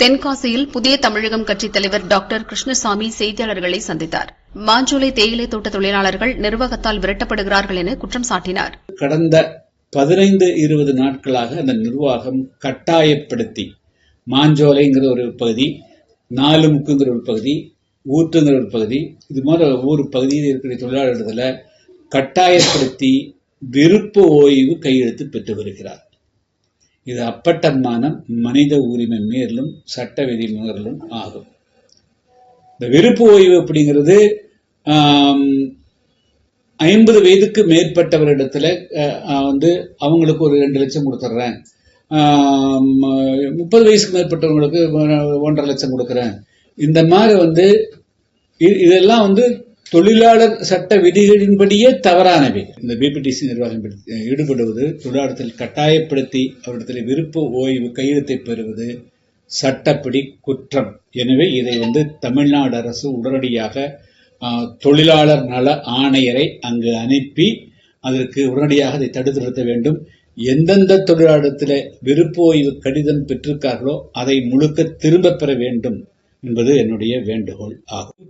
தென்காசியில் புதிய தமிழகம் கட்சித் தலைவர் டாக்டர் கிருஷ்ணசாமி செய்தியாளர்களை சந்தித்தார். மாஞ்சோலை தேயிலை தோட்ட தொழிலாளர்கள் நிர்வாகத்தால் விரட்டப்படுகிறார்கள் என குற்றம் சாட்டினார். கடந்த பதினைந்து இருபது நாட்களாக அந்த நிர்வாகம் கட்டாயப்படுத்தி மாஞ்சோலைங்கிற ஒரு பகுதி நாலு முக்குங்கிற ஒரு பகுதி ஊற்றுங்கிற ஒரு பகுதி இது மாதிரி ஒவ்வொரு பகுதியில் இருக்கிற தொழிலாளர்களை கட்டாயப்படுத்தி விருப்ப ஓய்வு கையெழுத்து பெற்று வருகிறார் இது அப்பட்டமான மனித உரிமை மீறலும் சட்ட விதி மீறலும் ஆகும். இந்த வெறுப்பு ஓய்வு அப்படிங்கிறது ஐம்பது வயதுக்கு மேற்பட்டவரிடத்துல அஹ், வந்து அவங்களுக்கு ஒரு ரெண்டு லட்சம் கொடுத்துட்றேன் முப்பது வயசுக்கு மேற்பட்டவங்களுக்கு ஒ- ஒன்றரை லட்சம் கொடுக்குறேன். இந்த மாதிரி வந்து இதெல்லாம் வந்து தொழிலாளர் சட்ட விதிகளின்படியே தவறானவை இந்த பிபிடிசி நிர்வாகம் ஈடுபடுவது தொழிலாளத்தில் கட்டாயப்படுத்தி அவரிடத்தில் விருப்ப ஓய்வு கையெழுத்தை பெறுவது சட்டப்படி குற்றம். எனவே இதை வந்து தமிழ்நாடு அரசு உடனடியாக தொழிலாளர் நல ஆணையரை அங்கு அனுப்பி அதற்கு உடனடியாக அதை தடுத்து நிறுத்த வேண்டும். எந்தெந்த தொழிலாளத்தில் விருப்ப ஓய்வு கடிதம் பெற்றிருக்கார்களோ அதை முழுக்க திரும்ப பெற வேண்டும் என்பது என்னுடைய வேண்டுகோள் ஆகும்.